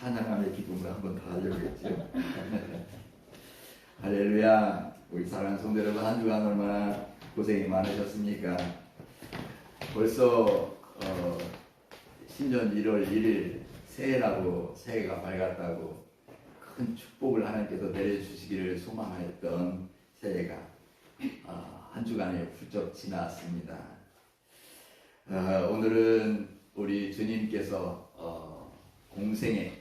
찬양함의 기쁨을 한번 더 하려겠죠. 할렐루야. 우리 사랑하는 성도 여러분 한 주간 얼마나 고생이 많으셨습니까? 벌써 어, 신년 1월 1일 새해라고 새해가 밝았다고 큰 축복을 하나님께서 내려주시기를 소망하였던 새해가 어, 한 주간에 훌쩍 지났습니다. 어, 오늘은 우리 주님께서 어, 공생의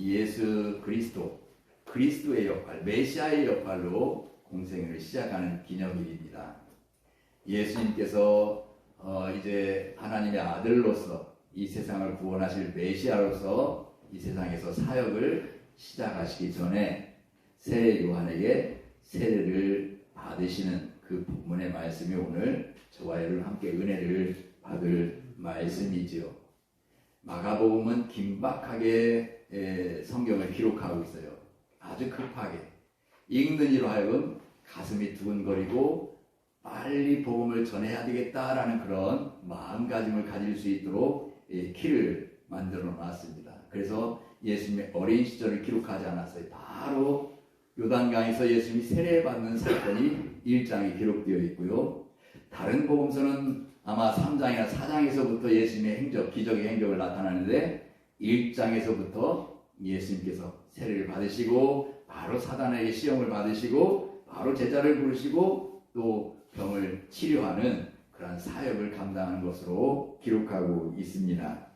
예수 그리스도 그리스도의 역할, 메시아의 역할로 공생을 시작하는 기념일입니다. 예수님께서 어, 이제 하나님의 아들로서 이 세상을 구원하실 메시아로서 이 세상에서 사역을 시작하시기 전에 새 요한에게 세례를 받으시는 그 본문의 말씀이 오늘 저와 여러분 함께 은혜를 받을 말씀이지요. 마가복음은 긴박하게 에, 성경을 기록하고 있어요. 아주 급하게 읽는 이로 하여금 가슴이 두근거리고 빨리 복음을 전해야 되겠다라는 그런 마음가짐을 가질 수 있도록 이 키를 만들어 놨습니다. 그래서 예수님의 어린 시절을 기록하지 않았어요. 바로 요단강에서 예수님이 세례받는 사건이 1장에 기록되어 있고요. 다른 복음서는 아마 3장이나 4장에서부터 예수님의 행적, 기적의 행적을 나타나는데 1장에서부터 예수님께서 세례를 받으시고 바로 사단에게 시험을 받으시고 바로 제자를 부르시고 또 병을 치료하는 그러한 사역을 감당하는 것으로 기록하고 있습니다.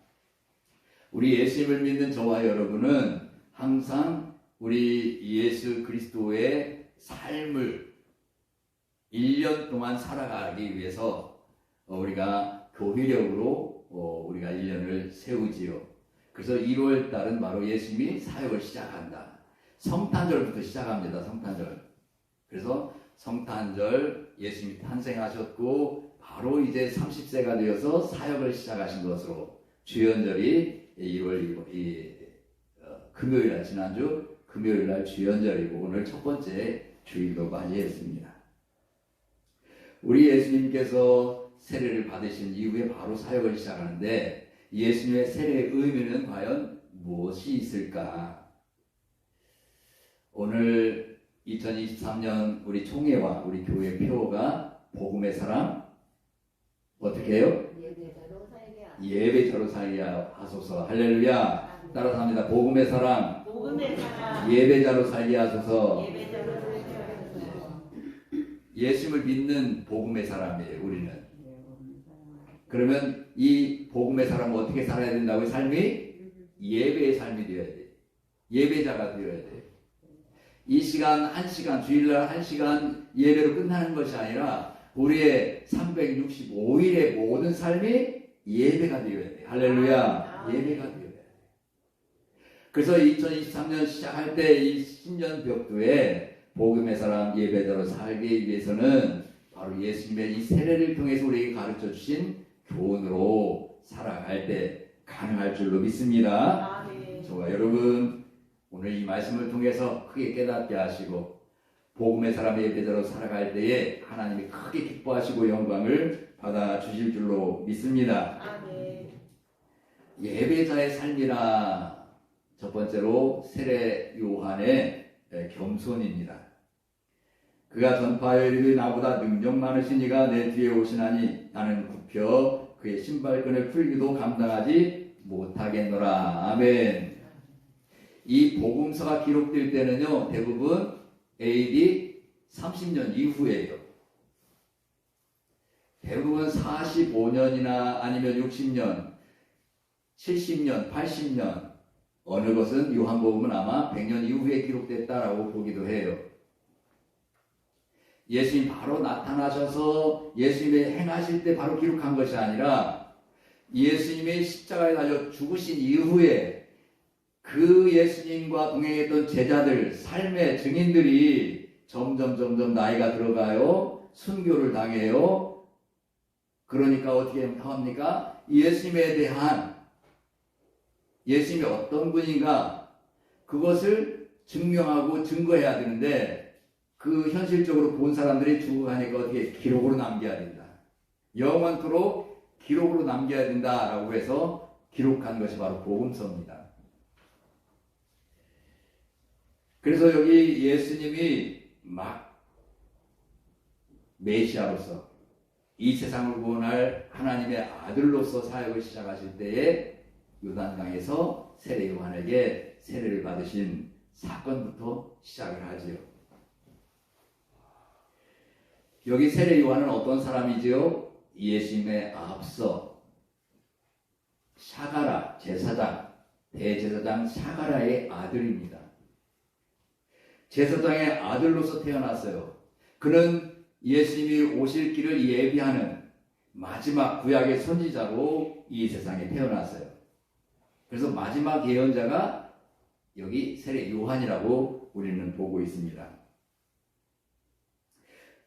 우리 예수님을 믿는 저와 여러분은 항상 우리 예수 그리스도의 삶을 1년 동안 살아가기 위해서 우리가 교회력으로 어, 우리가 1년을 세우지요. 그래서 1월 달은 바로 예수님이 사역을 시작한다. 성탄절부터 시작합니다. 성탄절. 그래서 성탄절 예수님이 탄생하셨고 바로 이제 30세가 되어서 사역을 시작하신 것으로 주연절이 1월 1일 이, 어, 금요일 날 지난주 금요일 날 주연절이고 오늘 첫 번째 주일도 맞이했습니다. 우리 예수님께서 세례를 받으신 이후에 바로 사역을 시작하는데 예수님의 세례의 의미는 과연 무엇이 있을까? 오늘 2023년 우리 총회와 우리 교회 표가 복음의 사람 어떻게 해요? 예배자로 살게 하소서. 예배자로 살게 하소서 할렐루야 따라서 합니다 복음의 사람 복음의 사람 예배자로 살게 하소서 예배자로 살게 하소서. 예수님을 믿는 복음의 사람이에요 우리는 그러면 이 복음의 사람은 어떻게 살아야 된다고요? 삶이? 예배의 삶이 되어야 돼. 예배자가 되어야 돼. 이 시간 한 시간 주일날 한 시간 예배로 끝나는 것이 아니라 우리의 365일의 모든 삶이 예배가 되어야 돼. 할렐루야. 예배가 되어야 돼. 그래서 2023년 시작할 때 이 신년 벽두에 복음의 사람 예배자로 살기 위해서는 바로 예수님의 이 세례를 통해서 우리에게 가르쳐 주신 교훈으로 살아갈 때 가능할 줄로 믿습니다. 아멘. 저와 여러분 오늘 이 말씀을 통해서 크게 깨닫게 하시고 복음의 사람의 예배자로 살아갈 때에 하나님이 크게 기뻐하시고 영광을 받아 주실 줄로 믿습니다. 아멘. 예배자의 삶이라 첫 번째로 세례 요한의 겸손입니다. 그가 전파하여 이르되 나보다 능력 많으신 이가 내 뒤에 오시나니 나는 굽혀 그의 신발끈을 풀기도 감당하지 못하겠노라. 아멘. 이 복음서가 기록될 때는요 대부분 AD 30년 이후에요. 대부분 45년이나 아니면 60년, 70년, 80년 어느 것은 요한복음은 아마 100년 이후에 기록됐다라고 보기도 해요. 예수님 바로 나타나셔서 예수님의 행하실 때 바로 기록한 것이 아니라 예수님의 십자가에 달려 죽으신 이후에 그 예수님과 동행했던 제자들, 삶의 증인들이 점점 점점 나이가 들어가요. 순교를 당해요. 그러니까 어떻게 합니까? 예수님에 대한 예수님이 어떤 분인가 그것을 증명하고 증거해야 되는데 그 현실적으로 본 사람들이 죽어가니까 어떻게 기록으로 남겨야 된다. 영원토록 기록으로 남겨야 된다라고 해서 기록한 것이 바로 복음서입니다. 그래서 여기 예수님이 막 메시아로서 이 세상을 구원할 하나님의 아들로서 사역을 시작하실 때에 요단강에서 세례 요한에게 세례를 받으신 사건부터 시작을 하지요. 여기 세례 요한은 어떤 사람이지요? 예수님의 앞서 샤가라 제사장 대제사장 샤가라의 아들입니다. 제사장의 아들로서 태어났어요. 그는 예수님이 오실 길을 예비하는 마지막 구약의 선지자로 이 세상에 태어났어요. 그래서 마지막 예언자가 여기 세례 요한이라고 우리는 보고 있습니다.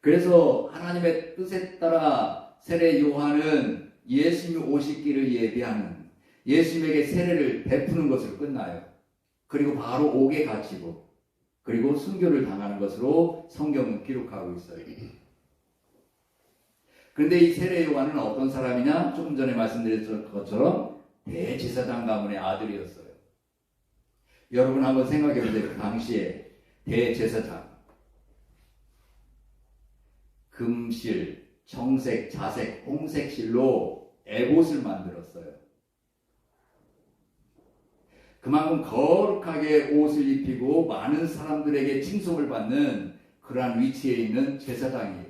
그래서 하나님의 뜻에 따라 세례 요한은 예수님이 길을 예비하는 예수님에게 세례를 베푸는 것으로 끝나요. 그리고 바로 옥에 갇히고 그리고 순교를 당하는 것으로 성경은 기록하고 있어요. 그런데 이 세례 요한은 어떤 사람이냐? 조금 전에 말씀드렸던 것처럼 대제사장 가문의 아들이었어요. 여러분 한번 생각해 보세요. 그 당시에 대제사장 금실, 청색, 자색, 홍색 실로 에봇을 만들었어요. 그만큼 거룩하게 옷을 입히고 많은 사람들에게 칭송을 받는 그러한 위치에 있는 제사장이에요.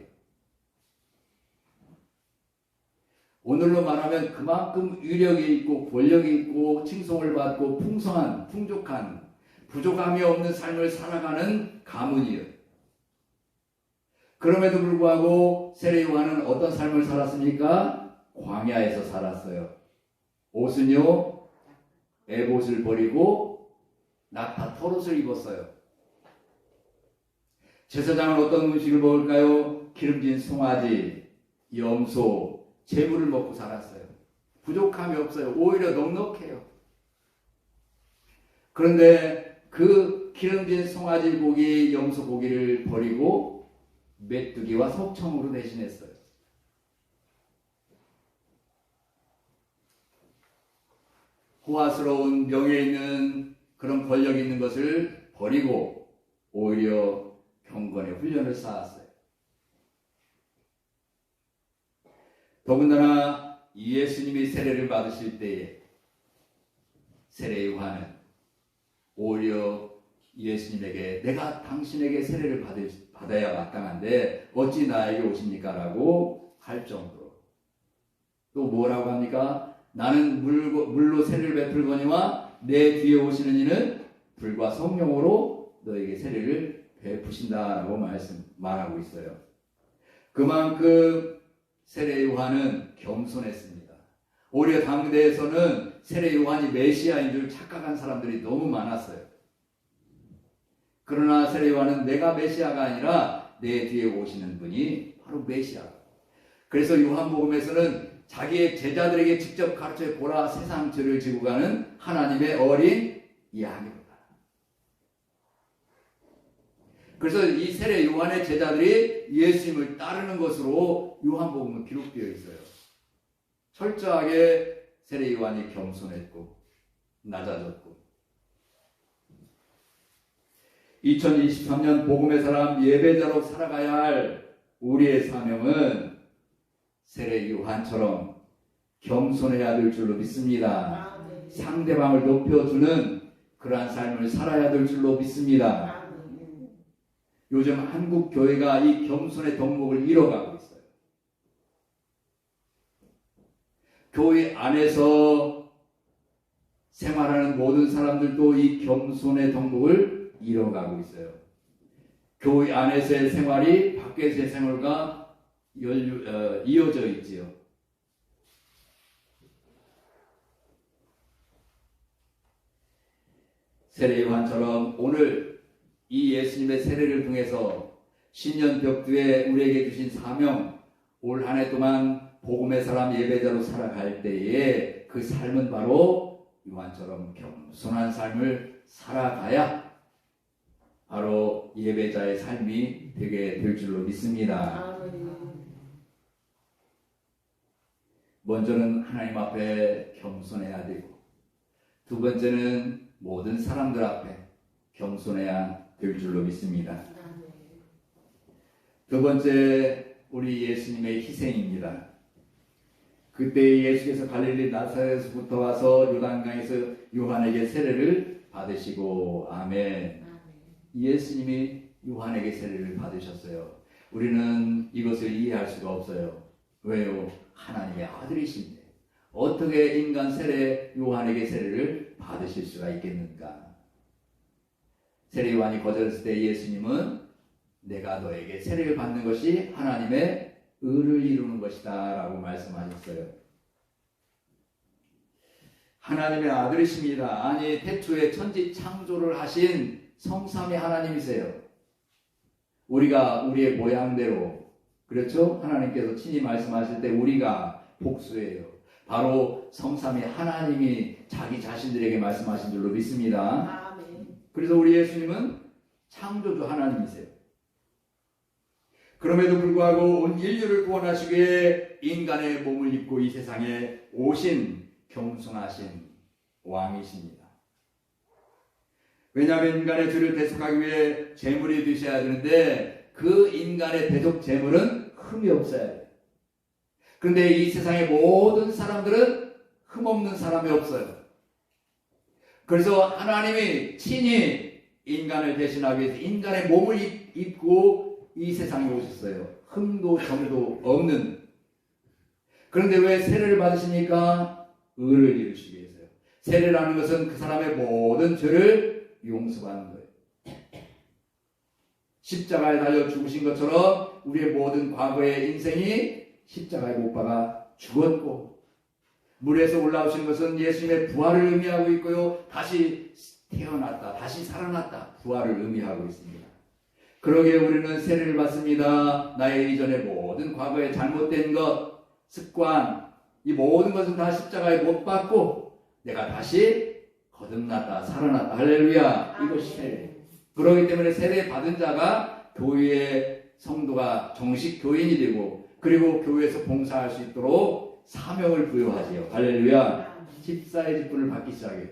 오늘로 말하면 그만큼 위력이 있고 권력이 있고 칭송을 받고 풍성한 풍족한 부족함이 없는 삶을 살아가는 가문이에요. 그럼에도 불구하고 세례 요한은 어떤 삶을 살았습니까? 광야에서 살았어요. 옷은요 에봇을 버리고 낙타 털옷을 입었어요. 제사장은 어떤 음식을 먹을까요? 기름진 송아지, 염소, 재물을 먹고 살았어요. 부족함이 없어요. 오히려 넉넉해요. 그런데 그 기름진 송아지 고기, 염소 고기를 버리고 메뚜기와 석청으로 대신했어요. 호화스러운 명예 있는 그런 권력 있는 것을 버리고 오히려 경건의 훈련을 쌓았어요. 더군다나 예수님이 세례를 받으실 때에 세례 요한은 오히려 예수님에게 내가 당신에게 세례를 받을, 받아야 마땅한데 어찌 나에게 오십니까? 라고 할 정도로 또 뭐라고 합니까? 나는 물, 물로 세례를 베풀거니와 내 뒤에 오시는 이는 불과 성령으로 너에게 세례를 베푸신다라고 말씀 말하고 있어요. 그만큼 세례 요한은 겸손했습니다. 오히려 당대에서는 세례 요한이 메시아인 줄 착각한 사람들이 너무 많았어요. 그러나 세례 요한은 내가 메시아가 아니라 내 뒤에 오시는 분이 바로 메시아. 그래서 요한복음에서는 자기의 제자들에게 직접 가르쳐 보라 세상 죄를 지고 가는 하나님의 어린 양이로다. 그래서 이 세례 요한의 제자들이 예수님을 따르는 것으로 요한복음은 기록되어 있어요. 철저하게 세례 요한이 겸손했고 낮아졌고 2023년 복음의 사람 예배자로 살아가야 할 우리의 사명은 세례 요한처럼 겸손해야 될 줄로 믿습니다. 상대방을 높여주는 그러한 삶을 살아야 될 줄로 믿습니다. 요즘 한국 교회가 이 겸손의 덕목을 잃어가고 있어요. 교회 안에서 생활하는 모든 사람들도 이 겸손의 덕목을 잃어가고 있어요. 교회 안에서의 생활이 밖에서의 생활과 연류, 어, 이어져 있지요. 세례 요한처럼 오늘 이 예수님의 세례를 통해서 신년 벽두에 우리에게 주신 사명 올 한 해 동안 복음의 사람 예배자로 살아갈 때에 그 삶은 바로 요한처럼 겸손한 삶을 살아가야 바로 예배자의 삶이 되게 될 줄로 믿습니다. 먼저는 하나님 앞에 겸손해야 되고 두 번째는 모든 사람들 앞에 겸손해야 될 줄로 믿습니다. 두 번째 우리 예수님의 희생입니다. 그때 예수께서 갈릴리 나사렛에서부터 와서 요단강에서 요한에게 세례를 받으시고 아멘. 예수님이 요한에게 세례를 받으셨어요. 우리는 이것을 이해할 수가 없어요. 왜요? 하나님의 아들이신데 어떻게 인간 세례 요한에게 세례를 받으실 수가 있겠는가? 세례 요한이 거절했을 때 예수님은 내가 너에게 세례를 받는 것이 하나님의 의를 이루는 것이다 라고 말씀하셨어요. 하나님의 아들이십니다. 아니 태초에 천지 창조를 하신 성삼위 하나님이세요. 우리가 우리의 모양대로 그렇죠? 하나님께서 친히 말씀하실 때 우리가 복수예요. 바로 성삼위 하나님이 자기 자신들에게 말씀하신 줄로 믿습니다. 아멘. 그래서 우리 예수님은 창조주 하나님이세요. 그럼에도 불구하고 온 인류를 구원하시기 위해 인간의 몸을 입고 이 세상에 오신 겸손하신 왕이십니다. 왜냐하면 인간의 죄를 대속하기 위해 제물이 되셔야 되는데 그 인간의 대속 제물은 흠이 없어야 돼요. 그런데 이 세상의 모든 사람들은 흠 없는 사람이 없어요. 그래서 하나님이 친히 인간을 대신하기 위해서 인간의 몸을 입- 입고 이 세상에 오셨어요. 흠도 점도 없는. 그런데 왜 세례를 받으십니까? 의를 이루시기 위해서요. 세례라는 것은 그 사람의 모든 죄를 용서하는 거예요. 십자가에 달려 죽으신 것처럼 우리의 모든 과거의 인생이 십자가에 못 박아 죽었고 물에서 올라오신 것은 예수님의 부활을 의미하고 있고요. 다시 태어났다, 다시 살아났다, 부활을 의미하고 있습니다. 그러기에 우리는 세례를 받습니다. 나의 이전의 모든 과거의 잘못된 것, 습관, 이 모든 것은 다 십자가에 못 박고 내가 다시 거듭났다, 살아났다. 할렐루야. 이것이 세례. 그러기 때문에 세례 받은 자가 교회의 성도가 정식 교인이 되고 그리고 교회에서 봉사할 수 있도록 사명을 부여하지요. 할렐루야. 집사의 직분을 받기 시작해요.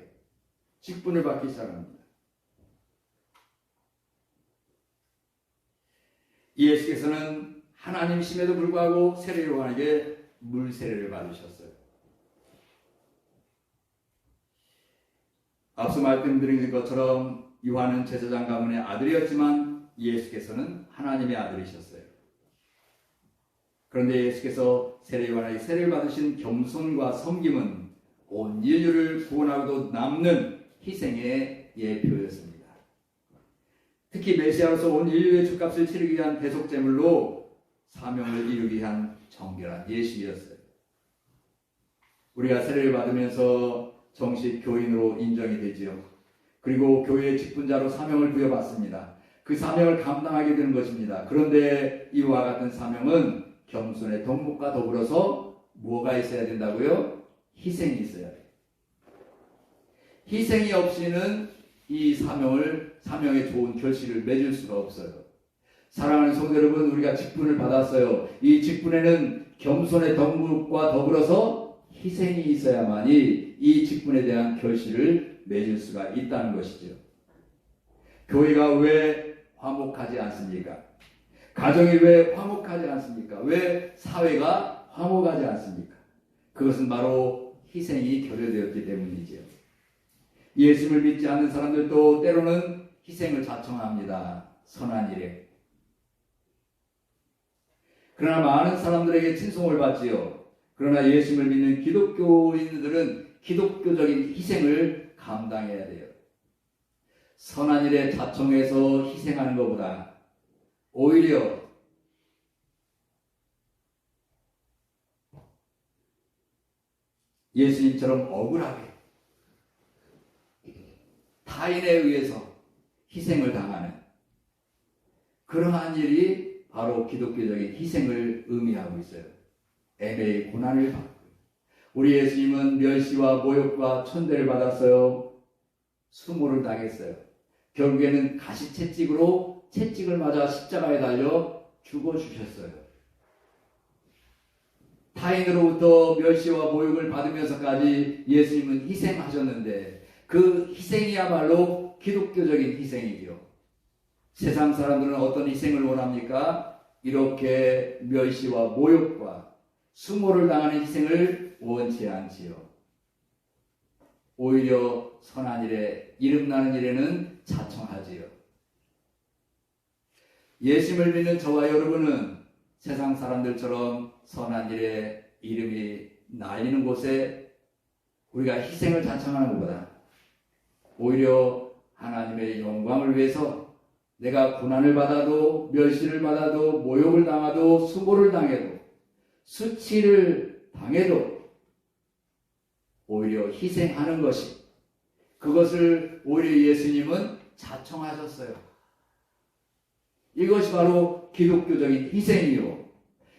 직분을 받기 시작합니다. 예수께서는 하나님심에도 불구하고 세례 요한에게 물 세례를 받으셨어요. 앞서 말씀드린 것처럼 요한은 제사장 가문의 아들이었지만 예수께서는 하나님의 아들이셨어요. 그런데 예수께서 세례 요한에게 세례를 받으신 겸손과 섬김은 온 인류를 구원하고도 남는 희생의 예표였습니다. 특히 메시아로서 온 인류의 죄값을 치르기 위한 대속 제물로 사명을 이루기 위한 정결한 예수였어요. 우리가 세례를 받으면서 정식 교인으로 인정이 되지요. 그리고 교회의 직분자로 사명을 부여받습니다. 그 사명을 감당하게 되는 것입니다. 그런데 이와 같은 사명은 겸손의 덕목과 더불어서 뭐가 있어야 된다고요? 희생이 있어야 돼요. 희생이 없이는 이 사명을 사명의 좋은 결실을 맺을 수가 없어요. 사랑하는 성도 여러분, 우리가 직분을 받았어요. 이 직분에는 겸손의 덕목과 더불어서 희생이 있어야만이 이 직분에 대한 결실을 맺을 수가 있다는 것이죠. 교회가 왜 화목하지 않습니까? 가정이 왜 화목하지 않습니까? 왜 사회가 화목하지 않습니까? 그것은 바로 희생이 결여되었기 때문이지요. 예수를 믿지 않는 사람들도 때로는 희생을 자청합니다. 선한 일에. 그러나 많은 사람들에게 칭송을 받지요. 그러나 예수를 믿는 기독교인들은 기독교적인 희생을 감당해야 돼요. 선한 일에 자청해서 희생하는 것보다 오히려 예수님처럼 억울하게 타인에 의해서 희생을 당하는 그러한 일이 바로 기독교적인 희생을 의미하고 있어요. 애매의 고난을 받고 우리 예수님은 멸시와 모욕과 천대를 받았어요. 수모를 당했어요. 결국에는 가시 채찍으로 채찍을 맞아 십자가에 달려 죽어 주셨어요. 타인으로부터 멸시와 모욕을 받으면서까지 예수님은 희생하셨는데 그 희생이야말로 기독교적인 희생이죠. 세상 사람들은 어떤 희생을 원합니까? 이렇게 멸시와 모욕과 수모를 당하는 희생을 원치 않지요. 오히려 선한 일에 이름나는 일에는 자청하지요. 예심을 믿는 저와 여러분은 세상 사람들처럼 선한 일에 이름이 날리는 곳에 우리가 희생을 자청하는 것보다 오히려 하나님의 영광을 위해서 내가 고난을 받아도 멸시를 받아도 모욕을 당하도 수고를 당해도 수치를 당해도 오히려 희생하는 것이 그것을 오히려 예수님은 자청하셨어요. 이것이 바로 기독교적인 희생이요.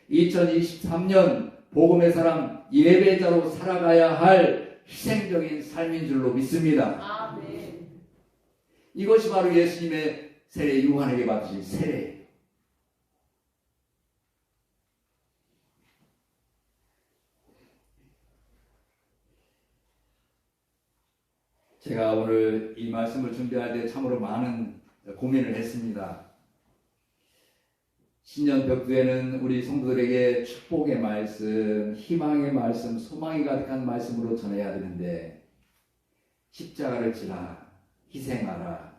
2023년 복음의 사람 예배자로 살아가야 할 희생적인 삶인 줄로 믿습니다. 아멘. 이것이 바로 예수님의 세례 요한에게 받으신 세례 제가 오늘 이 말씀을 준비할 때 참으로 많은 고민을 했습니다. 신년 벽두에는 우리 성도들에게 축복의 말씀, 희망의 말씀, 소망이 가득한 말씀으로 전해야 되는데 십자가를 지라 희생하라.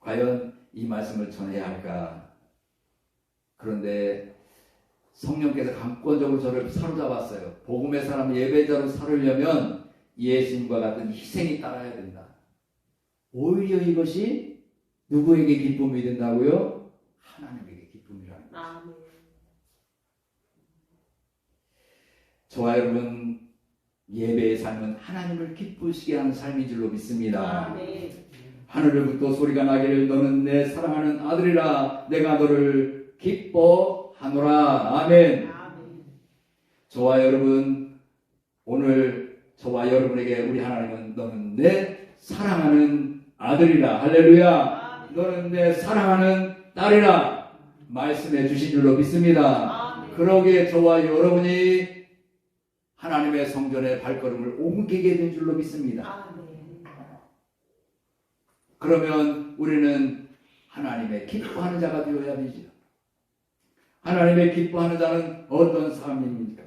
과연 이 말씀을 전해야 할까? 그런데 성령께서 강권적으로 저를 사로잡았어요. 복음의 사람 예배자로 살으려면 예수님과 같은 희생이 따라야 된다. 오히려 이것이 누구에게 기쁨이 된다고요? 하나님에게 기쁨이라는 거예요. 아멘. 저와 여러분 예배의 삶은 하나님을 기쁘시게 하는 삶인 줄로 믿습니다. 아멘. 하늘로부터 소리가 나기를 너는 내 사랑하는 아들이라 내가 너를 기뻐하노라 아멘. 아멘. 저와 여러분 오늘 저와 여러분에게 우리 하나님은 너는 내 사랑하는 아들이라 할렐루야. 너는 내 사랑하는 딸이라 말씀해 주신 줄로 믿습니다. 그러기에 저와 여러분이 하나님의 성전의 발걸음을 옮기게 된 줄로 믿습니다. 그러면 우리는 하나님의 기뻐하는 자가 되어야 되죠. 하나님의 기뻐하는 자는 어떤 사람입니까?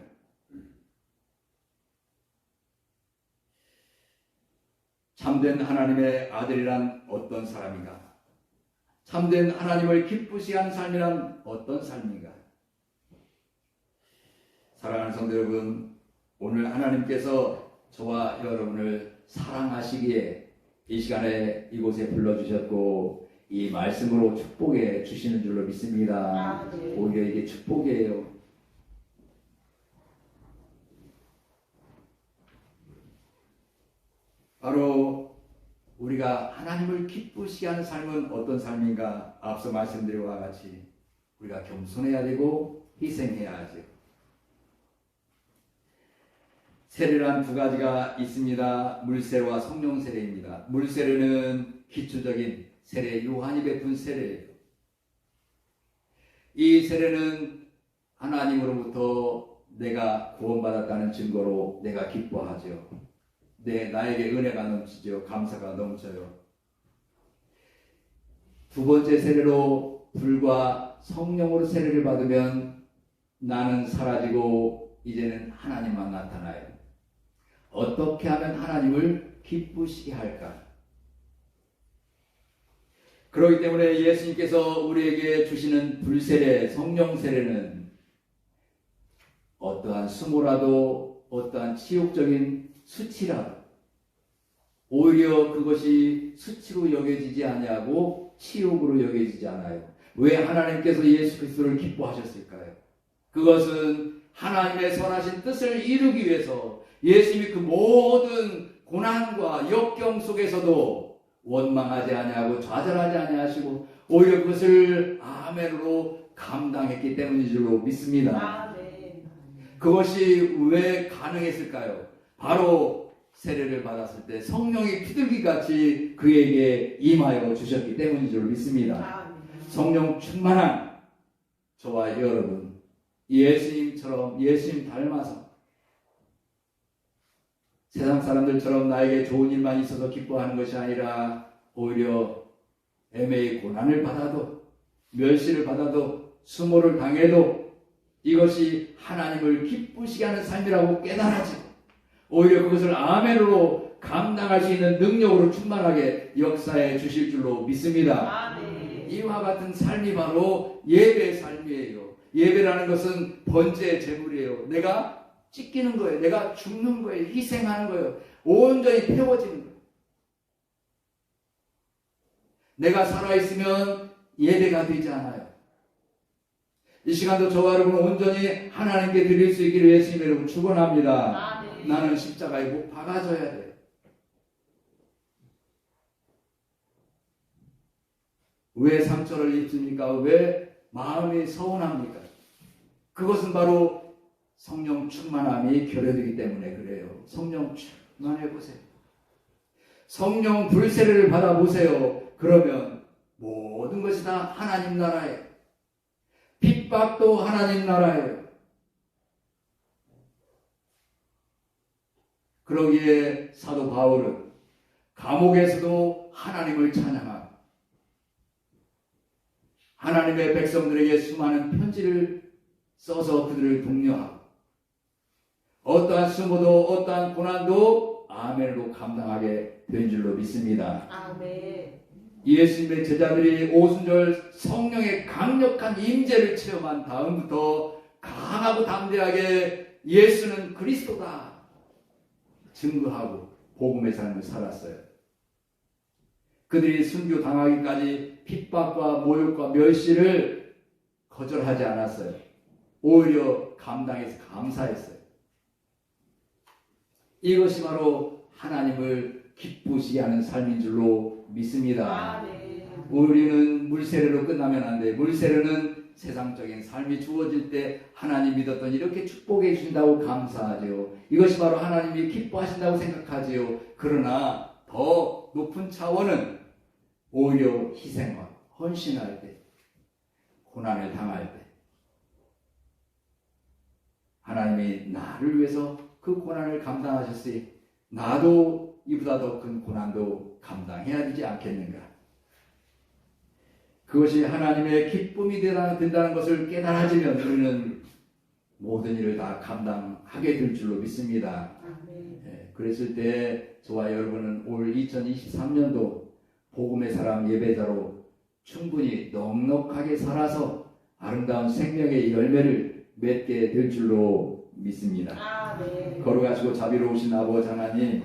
참된 하나님의 아들이란 어떤 사람인가? 참된 하나님을 기쁘시게 하는 삶이란 어떤 삶인가? 사랑하는 성도 여러분, 오늘 하나님께서 저와 여러분을 사랑하시기에 이 시간에 이곳에 불러주셨고 이 말씀으로 축복해 주시는 줄로 믿습니다. 오히려 이게 축복이에요. 바로 우리가 하나님을 기쁘시게 하는 삶은 어떤 삶인가? 앞서 말씀드린 것과 같이 우리가 겸손해야 되고 희생해야 하죠. 세례란 두 가지가 있습니다. 물세례와 성령 세례입니다. 물세례는 기초적인 세례, 요한이 베푼 세례예요. 이 세례는 하나님으로부터 내가 구원받았다는 증거로 내가 기뻐하죠. 내 나에게 은혜가 넘치죠. 감사가 넘쳐요. 두 번째 세례로 불과 성령으로 세례를 받으면 나는 사라지고 이제는 하나님만 나타나요. 어떻게 하면 하나님을 기쁘시게 할까? 그렇기 때문에 예수님께서 우리에게 주시는 불세례, 성령 세례는 어떠한 수모라도 어떠한 치욕적인 수치라도 오히려 그것이 수치로 여겨지지 아니하고 치욕으로 여겨지지 않아요. 왜 하나님께서 예수 그리스도를 기뻐하셨을까요? 그것은 하나님의 선하신 뜻을 이루기 위해서 예수님이 그 모든 고난과 역경 속에서도 원망하지 아니하고 좌절하지 아니하시고 오히려 그것을 아멘으로 감당했기 때문인 줄로 믿습니다. 아멘. 그것이 왜 가능했을까요? 바로 세례를 받았을 때 성령이 피들기 같이 그에게 임하여 주셨기 때문인 줄 믿습니다. 성령 충만한 저와 여러분 예수님처럼 예수님 닮아서 세상 사람들처럼 나에게 좋은 일만 있어서 기뻐하는 것이 아니라 오히려 애매히 고난을 받아도 멸시를 받아도 수모를 당해도 이것이 하나님을 기쁘시게 하는 삶이라고 깨달아지고 오히려 그것을 아멘으로 감당할 수 있는 능력으로 충만하게 역사해 주실 줄로 믿습니다. 아멘. 이와 같은 삶이 바로 예배의 삶이에요. 예배라는 것은 번제의 제물이에요. 내가 찢기는 거예요. 내가 죽는 거예요. 희생하는 거예요. 온전히 태워지는 거예요. 내가 살아있으면 예배가 되지 않아요. 이 시간도 저와 여러분 온전히 하나님께 드릴 수 있기를 예수님 여러분 축원합니다. 나는 십자가에 못 박아져야 돼요. 왜 상처를 입습니까? 왜 마음이 서운합니까? 그것은 바로 성령 충만함이 결여되기 때문에 그래요. 성령 충만해 보세요. 성령 불세례를 받아 보세요. 그러면 모든 것이 다 하나님 나라예요. 핍박도 하나님 나라예요. 그러기에 사도 바울은 감옥에서도 하나님을 찬양하고 하나님의 백성들에게 수많은 편지를 써서 그들을 독려하고 어떠한 수모도 어떠한 고난도 아멘으로 감당하게 된 줄로 믿습니다. 아멘. 예수님의 제자들이 오순절 성령의 강력한 임재를 체험한 다음부터 강하고 담대하게 예수는 그리스도다 증거하고 복음의 삶을 살았어요. 그들이 순교 당하기까지 핍박과 모욕과 멸시를 거절하지 않았어요. 오히려 감당해서 감사했어요. 이것이 바로 하나님을 기쁘시게 하는 삶인 줄로 믿습니다. 아멘. 우리는 물세례로 끝나면 안 돼. 물세례는 세상적인 삶이 주어질 때 하나님 믿었던 이렇게 축복해 주신다고 감사하죠. 이것이 바로 하나님이 기뻐하신다고 생각하지요. 그러나 더 높은 차원은 오히려 희생과 헌신할 때, 고난을 당할 때, 하나님이 나를 위해서 그 고난을 감당하셨으니 나도 이보다 더 큰 고난도 감당해야 되지 않겠는가? 그것이 하나님의 기쁨이 된다는 것을 깨달아지면 우리는 모든 일을 다 감당하게 될 줄로 믿습니다. 예, 그랬을 때 저와 여러분은 올 2023년도 복음의 사람 예배자로 충분히 넉넉하게 살아서 아름다운 생명의 열매를 맺게 될 줄로 믿습니다. 아멘. 거룩하시고 자비로우신 아버지 하나님